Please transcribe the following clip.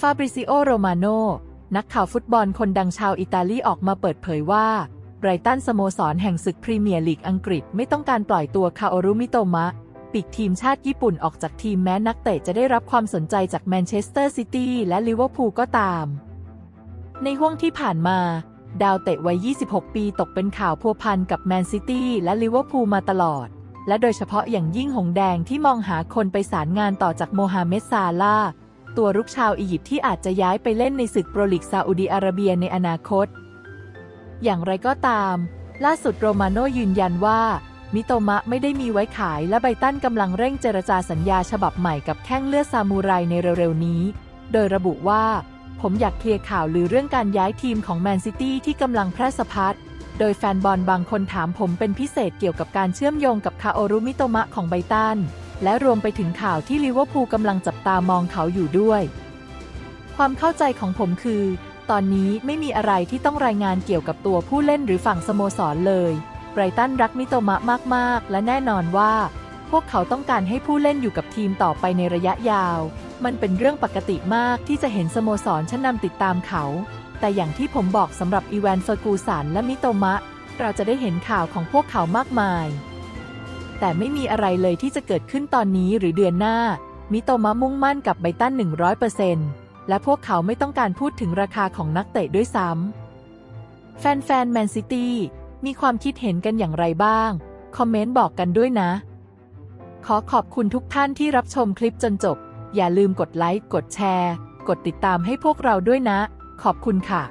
ฟาบริซิโอ โรมาโน นักข่าวฟุตบอลคนดังชาวอิตาลีออกมาเปิดเผยว่าไบรตันสโมสรแห่งศึกพรีเมียร์ลีกอังกฤษไม่ต้องการปล่อยตัวคาโอรุมิโตมะปีกทีมชาติญี่ปุ่นออกจากทีมแม้นักเตะจะได้รับความสนใจจากแมนเชสเตอร์ซิตี้และลิเวอร์พูลก็ตาม ในห่วงที่ผ่านมา ดาวเตะวัย 26 ปีตกเป็นข่าวพัวพันกับแมนซิตี้และลิเวอร์พูลมาตลอด และโดยเฉพาะอย่างยิ่งหงแดงที่มองหาคนไปสารงานต่อจากโมฮัมเหม็ดซาลาห์ ตัวรุกชาวอียิปต์ที่อาจจะย้ายไปเล่นในศึกโปรลีกซาอุดีอาระเบียในอนาคต อย่างไรก็ตาม ล่าสุดโรมาโนยืนยันว่า มิโตมะไม่ได้มีไว้ขายและไบตันกำลังเร่งเจรจาสัญญาฉบับใหม่กับแข้งเลือดซามูไรในเร็วๆนี้ โดยระบุว่า ผมอยากเคลียร์ข่าวลือเรื่องการย้ายทีมของแมนซิตี้ที่กำลังแพร่สะพัดโดยแฟนบอลบางคนถามผมเป็นพิเศษเกี่ยวกับการเชื่อมโยงกับคาโอรุมิโตมะของไบตัน และรวมไปถึงข่าวที่ลิเวอร์พูลกำลังจับตามองเขาอยู่ด้วย ความเข้าใจของผมคือ ตอนนี้ไม่มีอะไรที่ต้องรายงานเกี่ยวกับตัวผู้เล่นหรือฝั่งสโมสรเลยไบรตันรักมิโตมะมาก ๆ และแน่นอนว่า พวกเขาต้องการให้ผู้เล่นอยู่กับทีมต่อไปในระยะยาว มันเป็นเรื่องปกติมากที่จะเห็นสโมสรชั้นนำติดตามเขา แต่อย่างที่ผมบอกสำหรับอีแวนเฟอร์กูสันและมิโตมะ เราจะได้เห็นข่าวของพวกเขามากมาย แต่ไม่มีอะไรเลยที่จะเกิดขึ้นตอนนี้หรือเดือนหน้า มิโตมะมุ่งมั่นกับไบตัน 100%และพวกเขาไม่ต้องการพูดถึงราคาของนักเตะด้วยซ้ำ แฟนๆแมนซิตี้มีความคิดเห็นกันอย่างไรบ้าง คอมเมนต์บอกกันด้วยนะ ขอขอบคุณทุกท่านที่รับชมคลิปจนจบ อย่าลืมกดไลค์ กดแชร์ กดติดตามให้พวกเราด้วยนะ ขอบคุณค่ะ